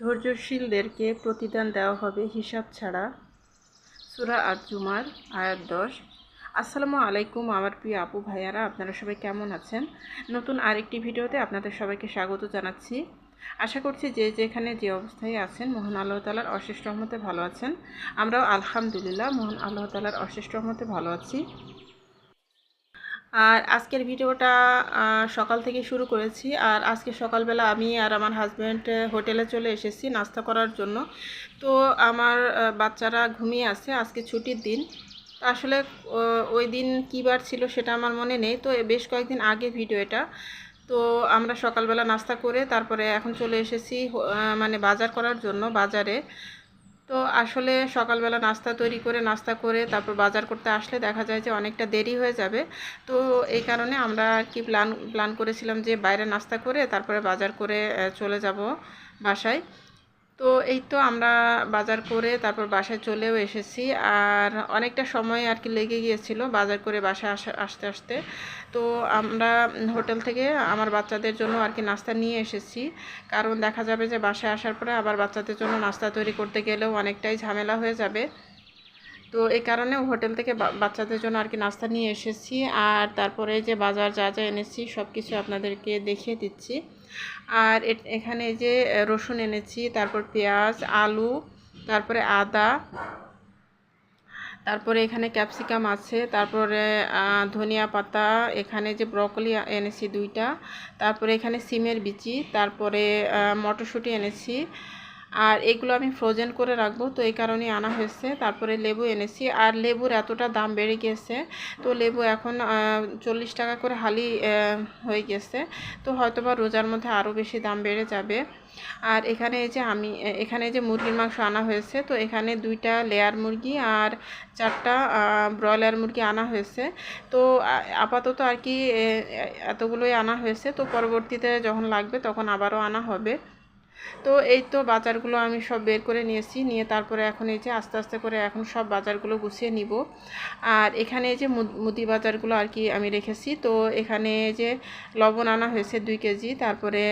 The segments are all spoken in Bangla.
ধৈর্যশীলদেরকে প্রতিদান দেওয়া হবে হিসাব ছাড়া। সুরা আর জুমার আয়াত দশ। আসসালামু আলাইকুম আমার প্রিয় আপু ভাইয়ারা, আপনারা সবাই কেমন আছেন? নতুন আরেকটি ভিডিওতে আপনাদের সবাইকে স্বাগত জানাচ্ছি। আশা করছি যে যেখানে যে অবস্থায় আছেন, মোহন আল্লাহ তালার অশেষ রহমতে ভালো আছেন। আমরাও আলহামদুলিল্লাহ মোহন আল্লাহ তালার অশেষ রহমতে ভালো আছি। আর আজকের ভিডিওটা সকাল থেকে শুরু করেছি। আর আজকে সকালবেলা আমি আর আমার হাজব্যান্ড হোটেলে চলে এসেছি নাস্তা করার জন্য। তো আমার বাচ্চারা ঘুমিয়ে আছে, আজকে ছুটির দিন। আসলে ওই দিন কী বার ছিল সেটা আমার মনে নেই। তো বেশ কয়েকদিন আগে ভিডিও এটা। তো আমরা সকালবেলা নাস্তা করে তারপরে এখন চলে এসেছি মানে বাজার করার জন্য বাজারে। তো আসলে সকালবেলা নাস্তা তৈরি করে, নাস্তা করে তারপর বাজার করতে আসলে দেখা যায় যে অনেকটা দেরি হয়ে যাবে। তো এই কারণে আমরা কি প্ল্যান প্ল্যান করেছিলাম যে বাইরে নাস্তা করে তারপরে বাজার করে চলে যাব বাসায়। তো এই তো আমরা বাজার করে তারপর বাসায় চলেও এসেছি। আর অনেকটা সময় আর কি লেগে গিয়েছিল বাজার করে বাসায় আসা, আসতে আসতে। তো আমরা হোটেল থেকে আমার বাচ্চাদের জন্য আর কি নাস্তা নিয়ে এসেছি। কারণ দেখা যাবে যে বাসায় আসার পরে আবার বাচ্চাদের জন্য নাস্তা তৈরি করতে গেলেও অনেকটাই ঝামেলা হয়ে যাবে। তো এই কারণে হোটেল থেকে বাচ্চাদের জন্য আর কি নাস্তা নিয়ে এসেছি। আর তারপরে যে বাজার যা যা এনেছি সব কিছু আপনাদেরকে দেখিয়ে দিচ্ছি। আর এখানে যে রসুন এনেছি, তারপর পেঁয়াজ, আলু, তারপরে আদা, তারপরে এখানে ক্যাপসিকাম আছে, তারপরে ধনিয়া পাতা, এখানে যে ব্রকলি এনেছি দুইটা, তারপরে এখানে সিমের বিচি, তারপরে মটরশুঁটি এনেছি আর এগুলো আমি ফ্রোজেন করে রাখব। তো এই কারণেই আনা হয়েছে। তারপরে লেবু এনেছি। আর লেবুর এতটা দাম বেড়ে গিয়েছে তো লেবু এখন চল্লিশ টাকা করে হালি হয়ে গেছে। তো হয়তোবা রোজার মধ্যে আরও বেশি দাম বেড়ে যাবে। আর এখানে এই যে আমি, এখানে যে মুরগির মাংস আনা হয়েছে। তো এখানে দুইটা লেয়ার মুরগি আর চারটা ব্রয়লার মুরগি আনা হয়েছে। তো আপাতত আর কি এতগুলোই আনা হয়েছে। তো পরবর্তীতে যখন লাগবে তখন আবারও আনা হবে। তো এই তো বাজারগুলো আমি সব বের করে নিয়েছি, নিয়ে তারপরে এখন এই যে আস্তে আস্তে করে এখন সব বাজারগুলো গুছিয়ে নিব। আর এখানে যে মুদ- বাজারগুলো আর কি আমি রেখেছি। তো এখানে যে লবণ আনা হয়েছে দুই কেজি, তারপরে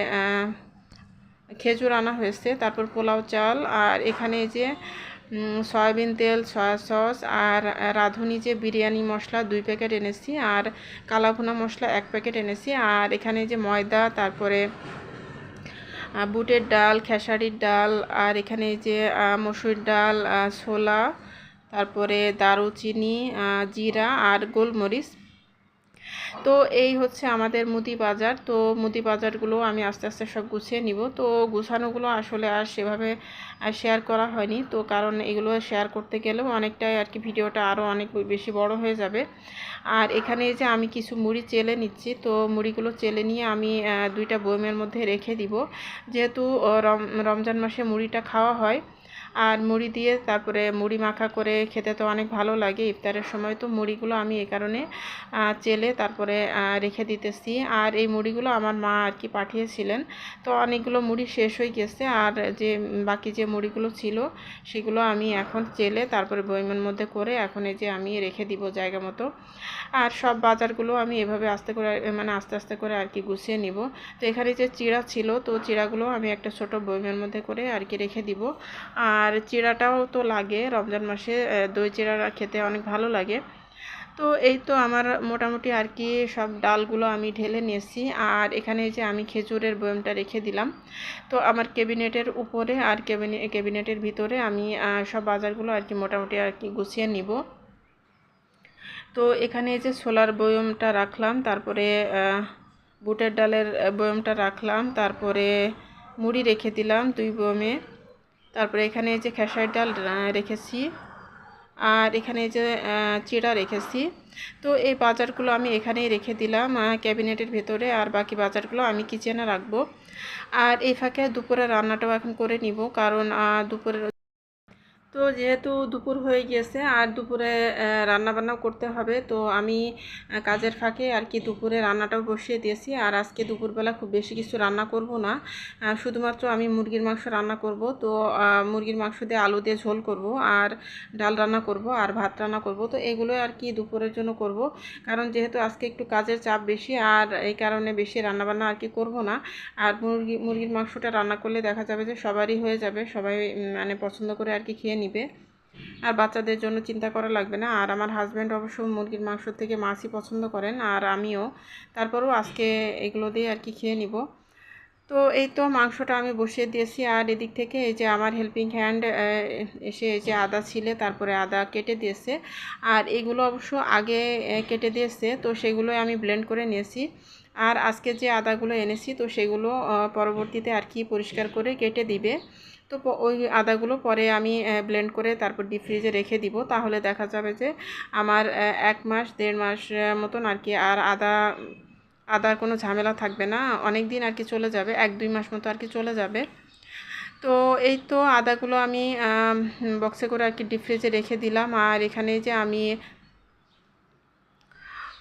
খেজুর আনা হয়েছে, তারপর পোলাও চাল, আর এখানে যে সয়াবিন তেল, সয়া সস, আর রাঁধুনি যে বিরিয়ানি মশলা দুই প্যাকেট এনেছি, আর কালাভুনা মশলা এক প্যাকেট এনেছি, আর এখানে যে ময়দা, তারপরে বুটের ডাল, খেসারির ডাল, আর এখানে যে মসুর ডাল ছোলা, তারপরে দারুচিনি জিরা, আর গোলমরিচ তো এই হচ্ছে আমাদের মুদি বাজার। তো মুদি বাজারগুলো আমি আস্তে আস্তে সব গুছিয়ে নিব। তো গুছানোগুলো আসলে আর সেভাবে শেয়ার করা হয়নি। তো কারণ এগুলো শেয়ার করতে গেলেও অনেকটাই আর কি ভিডিওটা আরও অনেক বেশি বড় হয়ে যাবে। আর এখানে যে আমি কিছু মুড়ি চেলে নিচ্ছি, তো মুড়িগুলো চেলে নিয়ে আমি দুইটা বয়মের মধ্যে রেখে দিব। যেহেতু রম, রমজান মাসে মুড়িটা খাওয়া হয় আর মুড়ি দিয়ে তারপরে মুড়ি মাখা করে খেতে তো অনেক ভালো লাগে। ইফতারের সময় তো মুড়িগুলো আমি এই কারণে চেলে তারপরে রেখে দিতেছি। আর এই মুড়িগুলো আমার মা আর কি পাঠিয়েছিলেন। তো অনেকগুলো মুড়ি শেষ হয়ে গেছে। আর যে, বাকি যে মুড়িগুলো ছিল, সেগুলো আমি এখন চেলে তারপরে বয়মের মধ্যে করে এখন এই যে আমি রেখে দিব জায়গা মতো। আর সব বাজারগুলো আমি এভাবে আস্তে করে মানে আস্তে আস্তে করে আর কি গুছিয়ে নিব। তো এখানে যে চিড়া ছিল, তো চিড়াগুলো আমি একটা ছোট বয়মের মধ্যে করে আর কি রেখে দিব। আর চিড়াটাও তো লাগে, রমজান মাসে দই চিড়া খেতে অনেক ভালো লাগে। তো এই তো আমার মোটামুটি আর কি সব ডালগুলো আমি ঢেলে নিয়েছি। আর এখানে যে আমি খেজুরের বয়মটা রেখে দিলাম। তো আমার ক্যাবিনেটের উপরে আর ক্যাবিনে, ক্যাবিনেটের ভিতরে আমি সব বাজারগুলো আর কি মোটামুটি আর কি গুছিয়ে নিব। তো এখানে যে সোলার বয়মটা রাখলাম তারপরে বুটের ডালের বয়মটা রাখলাম তারপরে মুড়ি রেখে দিলাম দুই বয়মে। তারপরে এখানে যে খেসারির ডাল রেখেছি। আর এখানে যে চিড়া রেখেছি। তো এই বাজারগুলো আমি এখানেই রেখে দিলাম ক্যাবিনেটের ভেতরে। আর বাকি বাজারগুলো আমি কিচেনে রাখব। আর এই ফাঁকে দুপুরে রান্নাটাও এখন করে নিব কারণ আহ, দুপুরে তো যেহেতু দুপুর হয়ে গিয়েছে আর দুপুরে রান্না বান্নাও করতে হবে, তো আমি কাজের ফাঁকে আর কি দুপুরে রান্নাটাও বসিয়ে দিয়েছি। আর আজকে দুপুরবেলা খুব বেশি কিছু রান্না করব না। শুধুমাত্র আমি মুরগির মাংস রান্না করব। তো মুরগির মাংস দিয়ে আলু দিয়ে ঝোল করব, আর ডাল রান্না করব, আর ভাত রান্না করব। তো এগুলো আর কি দুপুরের জন্য করব। কারণ যেহেতু আজকে একটু কাজের চাপ বেশি, আর এই কারণে বেশি রান্না বান্না আর কি করব না। আর মুরগি, মুরগির মাংসটা রান্না করলে দেখা যাবে যে সবারই হয়ে যাবে, সবাই মানে পছন্দ করে আর কি খেয়ে নিবে। আর বাচ্চাদের জন্য চিন্তা করা লাগবে না। আর আমার হাজব্যান্ড অবশ্য মুরগির মাংস থেকে মাছই পছন্দ করেন। আর আমিও। তারপরেও আজকে এগুলো দিয়ে আর কি খেয়ে নিব। তো এই তো মাংসটা আমি বসিয়ে দিয়েছি। আর এদিক থেকে এই যে আমার হেল্পিং হ্যান্ড এসে এই যে আদা ছিলে, তারপরে আদা কেটে দিয়েছে। আর এগুলো অবশ্য আগে কেটে দিয়েছে। তো সেগুলোই আমি ব্লেন্ড করে নিয়েছি। আর আজকে যে আদাগুলো এনেছি, তো সেগুলো পরবর্তীতে আর কি পরিষ্কার করে কেটে দিবে। তো ওই আদাগুলো পরে আমি ব্লেন্ড করে তারপর ডিপ ফ্রিজে রেখে দিব। তাহলে দেখা যাবে যে আমার এক মাস, দেড় মাস মতন আর কি আর আদা, আদার কোনো ঝামেলা থাকবে না। অনেক দিন আর কি চলে যাবে, এক, দুই মাস মতো আর কি চলে যাবে। তো এই তো আদাগুলো আমি বক্সে করে আর কি ডিপ ফ্রিজে রেখে দিলাম। আর এখানে যে আমি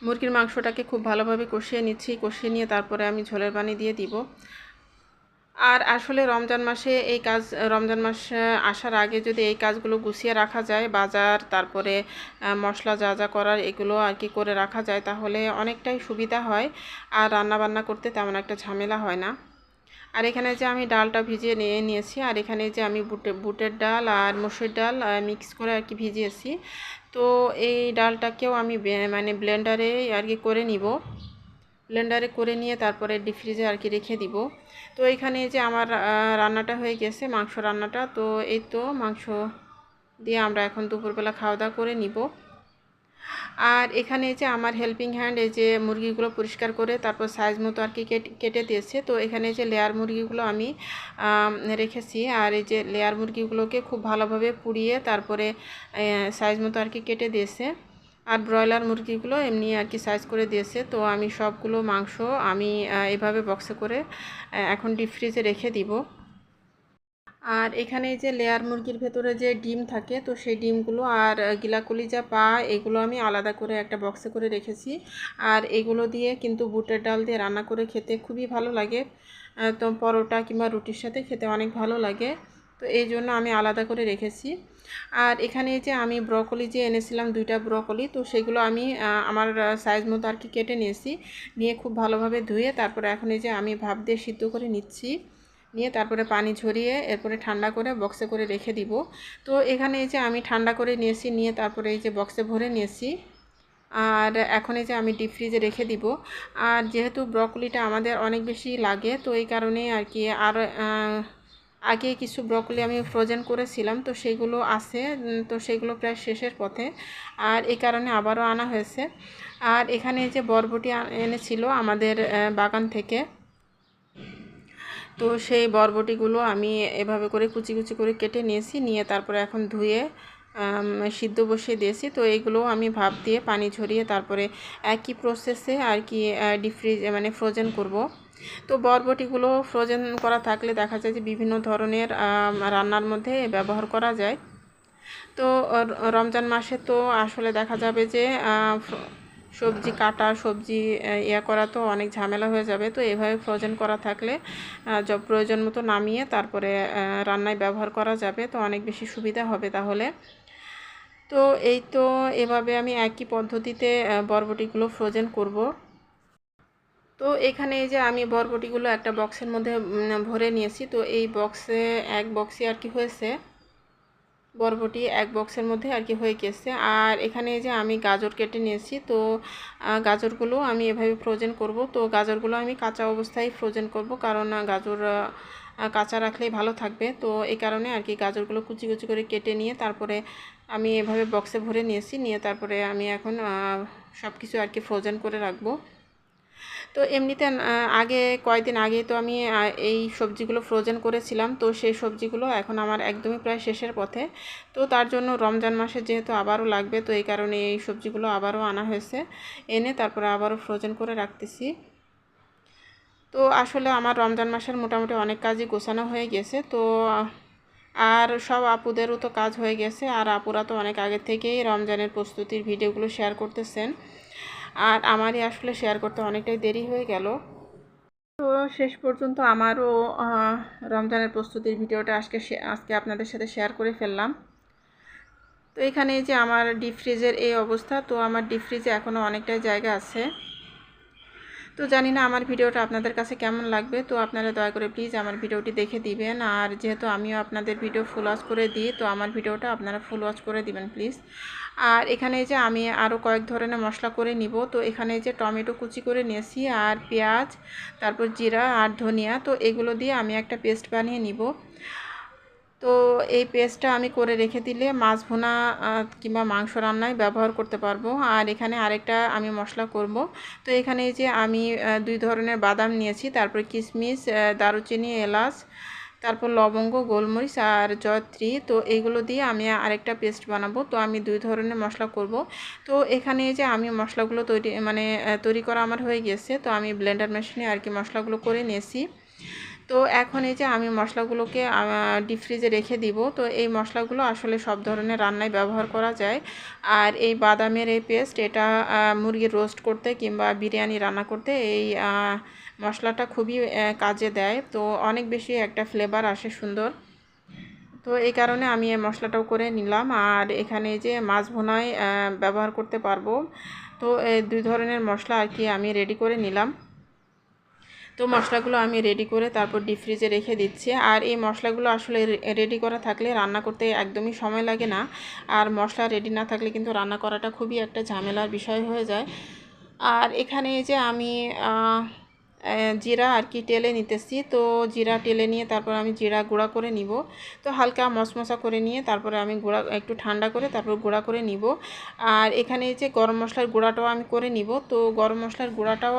মুরগির মাংসটাকে খুব ভালোভাবে কষিয়ে নিচ্ছি, কষিয়ে নিয়ে তারপরে আমি ঝোলের পানি দিয়ে দিব। আর আসলে রমজান মাসে এই কাজ, রমজান মাস আসার আগে যদি এই কাজগুলো গুছিয়ে রাখা যায়, বাজার, তারপরে মশলা যা যা করার এগুলো আর কি করে রাখা যায়, তাহলে অনেকটাই সুবিধা হয়। আর রান্না বান্না করতে তেমন একটা ঝামেলা হয় না। আর এখানে যে আমি ডালটা ভিজিয়ে নিয়ে নিয়েছি, আর এখানে যে আমি বুটে, বুটের ডাল আর মসুর ডাল মিক্স করে আর কি ভিজিয়েছি। তো এই ডালটাকেও আমি মানে ব্লেন্ডারে আর কি করে নিব। ব্লেন্ডারে করে নিয়ে তারপরে ডিপ ফ্রিজে আর কি রেখে দিব। তো এখানে যে আমার রান্নাটা হয়ে গেছে, মাংস রান্নাটা, তো এই তো মাংস দিয়ে আমরা এখন দুপুরবেলা খাওয়া দাওয়া করে নিব। আর এখানে যে আমার হেল্পিং হ্যান্ড এই যে মুরগিগুলো পরিষ্কার করে তারপর সাইজ মতো আর কি কেটে দিয়েছে, তো এখানে যে লেয়ার মুরগিগুলো আমি রেখেছি। আর এই যে লেয়ার মুরগিগুলোকে খুব ভালোভাবে পুড়িয়ে তারপরে সাইজ মতো আর কি কেটে দিয়েছে। আর ব্রয়লার মুরগিগুলো এমনি আর কি সাইজ করে দিয়েছে। তো আমি সবগুলো মাংস আমি এভাবে বক্সে করে এখন ডিপ ফ্রিজে রেখে দিব। আর এখানে যে লেয়ার মুরগির ভেতরে যে ডিম থাকে, তো সেই ডিমগুলো আর গিলাকুলি যা পা, এগুলো আমি আলাদা করে একটা বক্সে করে রেখেছি। আর এগুলো দিয়ে কিন্তু বুটের ডাল দিয়ে রান্না করে খেতে খুবই ভালো লাগে। তো পরোটা কিংবা রুটির সাথে খেতে অনেক ভালো লাগে। তো এই জন্য আমি আলাদা করে রেখেছি। আর এখানে যে আমি ব্রকলি যে এনেছিলাম, দুইটা ব্রকলি, তো সেগুলো আমি আমার সাইজ মতো আর কি কেটে নিয়েছি। নিয়ে খুব ভালোভাবে ধুয়ে তারপরে এখন এই যে আমি ভাপ দিয়ে সিদ্ধ করে নিচ্ছি। নিয়ে তারপরে পানি ঝরিয়ে এরপরে ঠান্ডা করে বক্সে করে রেখে দিব। তো এখানে এই যে আমি ঠান্ডা করে নিয়েছি, নিয়ে তারপরে এই যে বক্সে ভরে নিয়েছি। আর এখন এই যে আমি ডিপ ফ্রিজে রেখে দিব। আর যেহেতু ব্রকলিটা আমাদের অনেক বেশি লাগে, তো এই কারণে আর কি আর আগে কিছু ব্রকলি আমি ফ্রোজেন করেছিলাম, তো সেগুলো আছে তো সেগুলো প্রায় শেষের পথে। আর এই কারণে আবারও আনা হয়েছে। আর এখানে যে বরবটি এনেছিল আমাদের বাগান থেকে, তো সেই বরবটিগুলো আমি এভাবে করে কুচি কুচি করে কেটে নিয়েছি, নিয়ে তারপরে এখন ধুয়ে সিদ্ধ বসিয়ে দিয়েছি। তো এইগুলো আমি ভাপ দিয়ে পানি ঝরিয়ে তারপরে একই প্রসেসে আর কি ডিপ ফ্রিজ মানে ফ্রোজেন করব। তো বরবটিগুলো ফ্রোজেন করা থাকলে দেখা যায় যে বিভিন্ন ধরনের রান্নার মধ্যে ব্যবহার করা যায়। তো রমজান মাসে তো আসলে দেখা যাবে যে সবজি কাটা, সবজি ইয়া করা তো অনেক ঝামেলা হয়ে যাবে। তো এভাবে ফ্রোজেন করা থাকলে প্রয়োজন মতো নামিয়ে তারপরে রান্নায় ব্যবহার করা যাবে। তো অনেক বেশি সুবিধা হবে তাহলে। তো এই তো এভাবে আমি একই পদ্ধতিতে বরবটিগুলো ফ্রোজেন করব। তো এখানে এই যে আমি বরবটিগুলো একটা বক্সের মধ্যে ভরে নিয়েছি। তো এই বক্সে এক বক্সে আর কি হয়েছে। বরবটি এক বক্সের মধ্যে আর কি হয়ে গেছে। আর এখানে যে আমি গাজর কেটে নিয়েছি। তো গাজরগুলো আমি এভাবে ফ্রোজেন করব। তো গাজরগুলো আমি কাঁচা অবস্থায় ফ্রোজেন করব। কারণ গাজর কাঁচা রাখলেই ভালো থাকবে। তো এই কারণে আর কি গাজরগুলো কুচি কুচি করে কেটে নিয়ে তারপরে আমি এভাবে বক্সে ভরে নিয়েছি। নিয়ে তারপরে আমি এখন সব কিছু আর কি ফ্রোজেন করে রাখব। তো এমনিতে আগে, কয়েকদিন আগে তো আমি এই সবজিগুলো ফ্রোজেন করেছিলাম। তো সেই সবজিগুলো এখন আমার একদমই প্রায় শেষের পথে। তো তার জন্য রমজান মাসে যেহেতু আবারও লাগবে, তো এই কারণে এই সবজিগুলো আবারও আনা হয়েছে। এনে তারপরে আবারও ফ্রোজেন করে রাখতেছি। তো আসলে আমার রমজান মাসের মোটামুটি অনেক কাজই গোছানো হয়ে গেছে। তো আর সব আপুদেরও তো কাজ হয়ে গেছে। আর আপুরা তো অনেক আগে থেকেই রমজানের প্রস্তুতির ভিডিওগুলো শেয়ার করতেছেন। আর আমারই আসলে শেয়ার করতে অনেকটাই দেরি হয়ে গেল। তো শেষ পর্যন্ত আমারও রমজানের প্রস্তুতির ভিডিওটা আজকে আজকে আপনাদের সাথে শেয়ার করে ফেললাম। তো এখানে যে আমার ডিপ ফ্রিজের এই অবস্থা, তো আমার ডিপ ফ্রিজে এখনও অনেকটাই জায়গা আছে। তো জানি না আমার ভিডিওটা আপনাদের কাছে কেমন লাগবে, তো আপনারা দয়া করে প্লিজ আমার ভিডিওটি দেখে দিবেন। আর যেহেতু আমিও আপনাদের ভিডিও ফুল ওয়াচ করে দিই, তো আমার ভিডিওটা আপনারা ফুল ওয়াচ করে দিবেন প্লিজ আর এখানে যে আমি আরও কয়েক ধরনের মশলা করে নিব, তো এখানে যে টমেটো কুচি করে নিয়েছি, আর পেঁয়াজ, তারপর জিরা, আর ধনিয়া, তো এগুলো দিয়ে আমি একটা পেস্ট বানিয়ে নিব। তো এই পেস্টটা আমি করে রেখে দিলে মাছ ভুনা কিংবা মাংস রান্নায় ব্যবহার করতে পারব। আর এখানে আরেকটা আমি মশলা করব। তো এখানে যে আমি দুই ধরনের বাদাম নিয়েছি। তারপর কিশমিশ দারুচিনি, এলাচ, তারপর লবঙ্গ, গোলমরিচ আর জয়ত্রী। তো এগুলো দিয়ে আমি আরেকটা পেস্ট বানাবো। তো আমি দুই ধরনের মশলা করব। তো এখানে যে আমি মশলাগুলো তৈরি মানে তৈরি করা আমার হয়ে গেছে তো আমি ব্লেন্ডার মেশিনে আর কি মশলাগুলো করে নিয়েছি। তো এখন এই যে আমি মশলাগুলোকে ডিপ ফ্রিজে রেখে দিব, তো এই মশলাগুলো আসলে সব ধরনের রান্নায় ব্যবহার করা যায়। আর এই বাদামের এই পেস্ট এটা মুরগির রোস্ট করতে কিংবা বিরিয়ানি রান্না করতে এই মশলাটা খুবই কাজে দেয়। তো অনেক বেশি একটা ফ্লেভার আসে সুন্দর। তো এই কারণে আমি এই মশলাটাও করে নিলাম। আর এখানে যে মাছ ভুনায় ব্যবহার করতে পারব। তো দুই ধরনের মশলা আর কি আমি রেডি করে নিলাম। তো মশলাগুলো আমি রেডি করে তারপর ডিপ ফ্রিজে রেখে দিচ্ছি। আর এই মশলাগুলো আসলে রেডি করা থাকলে রান্না করতে একদমই সময় লাগে না। আর মশলা রেডি না থাকলে কিন্তু রান্না করাটা খুবই একটা ঝামেলার বিষয় হয়ে যায়। আর এখানে যে আমি জিরা আর কি টেলে নিতেছি। তো জিরা টেলে নিয়ে তারপর আমি জিরা গুঁড়া করে নিব। তো হালকা মশমশা করে নিয়ে তারপরে আমি গুঁড়া, একটু ঠান্ডা করে তারপর গুঁড়া করে নিব। আর এখানে যে গরম মশলার গুঁড়াটাও আমি করে নিব। তো গরম মশলার গুঁড়াটাও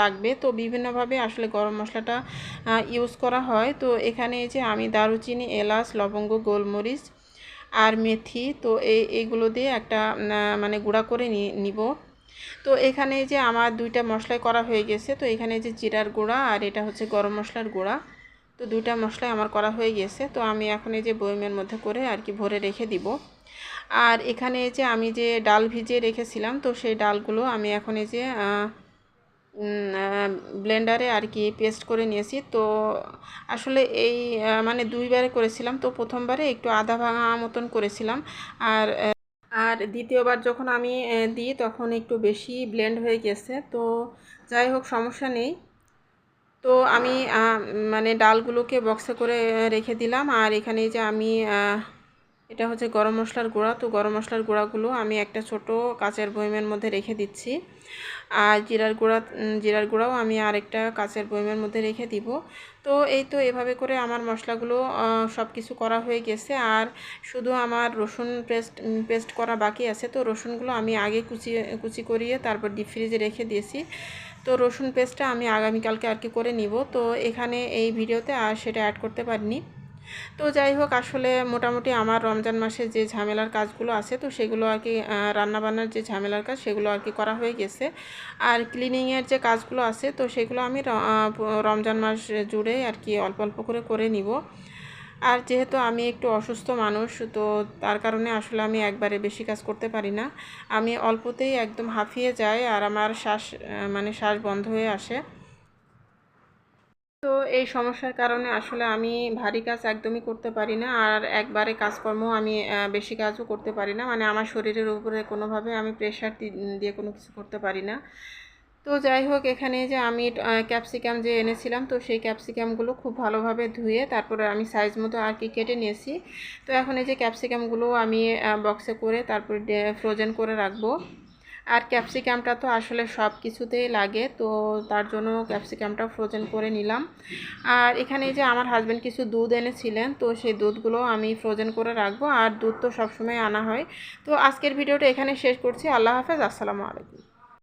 লাগবে। তো বিভিন্নভাবে আসলে গরম মশলাটা ইউজ করা হয়। তো এখানে যে আমি দারুচিনি, এলাচ, লবঙ্গ, গোলমরিচ আর মেথি। তো এই এইগুলো দিয়ে একটা মানে গুঁড়া করে নিব। তো এখানে যে আমার দুইটা মশলাই করা হয়ে গেছে, তো এখানে যে জিরার গুঁড়া আর এটা হচ্ছে গরম মশলার গুঁড়া, তো দুইটা মশলাই আমার করা হয়ে গেছে, তো আমি এখন এই যে বয়মের মধ্যে করে আর কি ভরে রেখে দিব। আর এখানে যে আমি যে ডাল ভিজিয়ে রেখেছিলাম, তো সেই ডালগুলো আমি এখন এই যে ব্লেন্ডারে আর কি পেস্ট করে নিয়েছি। তো আসলে এই মানে দুইবারে করেছিলাম, তো প্রথমবারে একটু আধা ভাঙা মতন করেছিলাম। আর আর দ্বিতীয়বার যখন আমি দিই তখন একটু বেশি ব্লেন্ড হয়ে গেছে। তো যাই হোক, সমস্যা নেই। তো আমি মানে ডালগুলোকে বক্সে করে রেখে দিলাম। আর এখানে যে আমি এটা হচ্ছে গরম মশলার গুঁড়া। তো গরম মশলার গুঁড়াগুলো আমি একটা ছোট কাচের বয়মের মধ্যে রেখে দিচ্ছি। আর জিরার গুঁড়া জিরার গুঁড়াও আমি আরেকটা কাঁচের বয়মের মধ্যে রেখে দিব। তো এই তো এভাবে করে আমার মশলাগুলো সব কিছু করা হয়ে গেছে। আর শুধু আমার রসুন পেস্ট পেস্ট করা বাকি আছে। তো রসুনগুলো আমি আগে কুচি কুচি করিয়ে তারপর ডিপ ফ্রিজে রেখে দিয়েছি। তো রসুন পেস্টটা আমি আগামীকালকে আর কি করে নিব। তো এখানে এই ভিডিওতে আর সেটা অ্যাড করতে পারিনি। তো যাই হোক, আসলে মোটামুটি আমার রমজান মাসে যে ঝামেলার কাজগুলো আছে, তো সেগুলো আর কি রান্নাবান্নার যে ঝামেলার কাজ, সেগুলো আর কি করা হয়ে গেছে। আর ক্লিনিংয়ের যে কাজগুলো আছে, তো সেগুলো আমি রমজান মাস জুড়ে আর কি অল্প অল্প করে করে নিব। আর যেহেতু আমি একটু অসুস্থ মানুষ, তো তার কারণে আসলে আমি একবারে বেশি কাজ করতে পারি না। আমি অল্পতেই একদম হাঁফিয়ে যাই, আর আমার শ্বাস মানে শ্বাস বন্ধ হয়ে আসে। তো এই সমস্যার কারণে আসলে আমি ভারী কাজ একদমই করতে পারি না। আর একবারে কাজকর্ম আমি বেশি কাজও করতে পারি না। মানে আমার শরীরের উপরে কোনোভাবে আমি প্রেশার দিয়ে কোনো কিছু করতে পারি না। তো যাই হোক, এখানে যে আমি ক্যাপসিকাম যে এনেছিলাম, তো সেই ক্যাপসিকামগুলো খুব ভালোভাবে ধুয়ে তারপরে আমি সাইজ মতো আর কি কেটে নিয়েছি। তো এখন এই যে ক্যাপসিকামগুলো আমি বক্সে করে তারপর ফ্রোজেন করে রাখব। আর ক্যাপসিকামটা তো আসলে সব কিছুতেই লাগে, তো তার জন্য ক্যাপসিকামটা ফ্রোজেন করে নিলাম। আর এখানে যে আমার হাজব্যান্ড কিছু দুধ এনেছিলেন, তো সেই দুধগুলো আমি ফ্রোজেন করে রাখব, আর দুধ তো সবসময় আনা হয়। তো আজকের ভিডিওটা এখানে শেষ করছি, আল্লাহ হাফেজ, আসসালামু আলাইকুম।